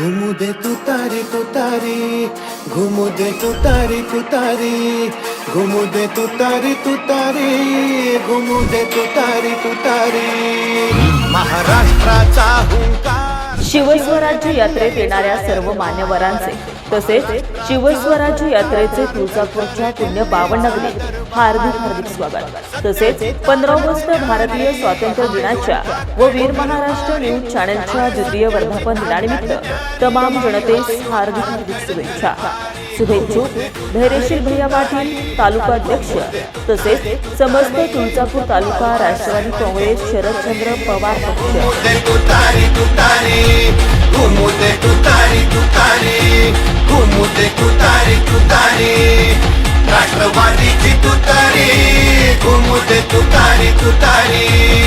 घुमू दे तू तारी तू तारी. घुमू दे तू तारी तू तारी. घुमू दे तू तारी तू तारी. घुमू दे तू तारी तू तारी. महाराज शिवस्वराज्य यात्रेत येणाऱ्या सर्व मान्यवरांचे तसेच शिवस्वराज्य यात्रेचे तुळजापूरच्या पुण्य पावननगरी हार्दिक हार्दिक स्वागत. तसेच पंधरा ऑगस्ट भारतीय स्वातंत्र्य दिनाच्या व वीर महाराष्ट्र न्यूज चॅनलच्या द्वितीय वर्धापन दिनानिमित्त तमाम जनतेस हार्दिक हार्दिक शुभेच्छा. शुभेच्छू. धैर्यशील भैया पाटील तालुकाध्यक्ष तसेच समस्त तुळजापूर तालुका राष्ट्रवादी काँग्रेस शरदचंद्र पवार पक्ष. राष्ट्रवादीची तुतारी घुमू दे तुतारी तुतारी.